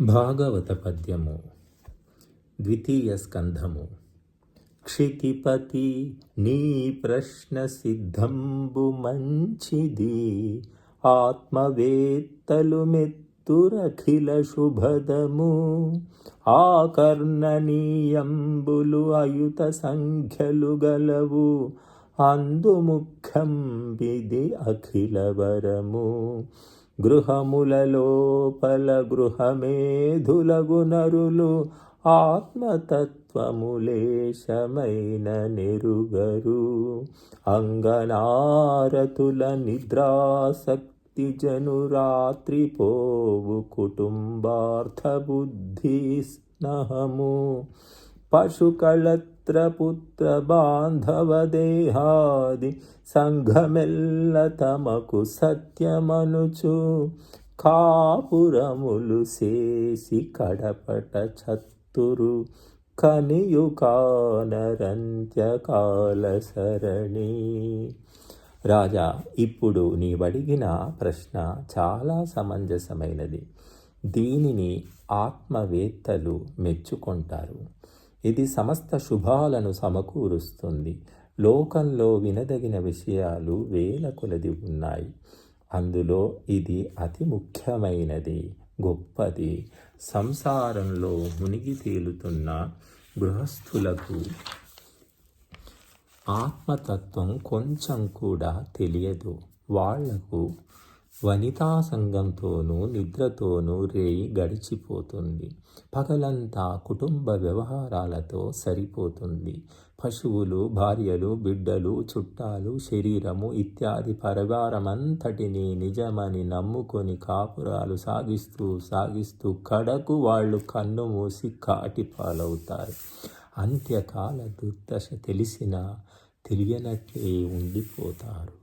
భాగవత పద్యము ద్వితీయ స్కంధము. క్షితిపతి నీ ప్రశ్న సిద్ధంబు మంచిది. ఆత్మవేత్తలు మెత్తురఖిల శుభదము. ఆకర్ణనీయంబులు అయుత సంఖ్యలు గలవు. అందుముఖం విధి అఖిల గృహములలోపల గృహమేధులగునరులు ఆత్మతత్వములేశమైన నెరుగరు. అంగనారతుల నిద్రాసక్తి జనురాత్రి పోవు కుటుంబార్థ బుద్ధి స్నహము. పశుకళత్రపుత్ర బాంధవ దేహాది సంఘమెల్ల తమకు సత్యమనుచు కాపురములు చేసి కడపట చత్తురు కనియుకానరంత్యకాల సరణి. రాజా ఇప్పుడు నీవడిగిన ప్రశ్న చాలా సమంజసమైనది. దీనిని ఆత్మవేత్తలు మెచ్చుకుంటారు. ఇది సమస్త శుభాలను సమకూరుస్తుంది. లోకంలో వినదగిన విషయాలు వేల కొలది ఉన్నాయి. అందులో ఇది అతి ముఖ్యమైనది గొప్పది. సంసారంలో మునిగి తేలుతున్న గృహస్థులకు ఆత్మతత్వం కొంచెం కూడా తెలియదు. వాళ్ళకు వనితా సంఘంతోనూ నిద్రతోనూ రేయి గడిచిపోతుంది. పగలంతా కుటుంబ వ్యవహారాలతో సరిపోతుంది. పశువులు భార్యలు బిడ్డలు చుట్టాలు శరీరము ఇత్యాది పరివారమంతటిని నిజమని నమ్ముకొని కాపురాలు సాగిస్తూ సాగిస్తూ కడకు వాళ్ళు కన్ను మూసి కాటి పాలవుతారు. అంత్యకాల దుర్దశ తెలిసినా తెలియనట్లే ఉండిపోతారు.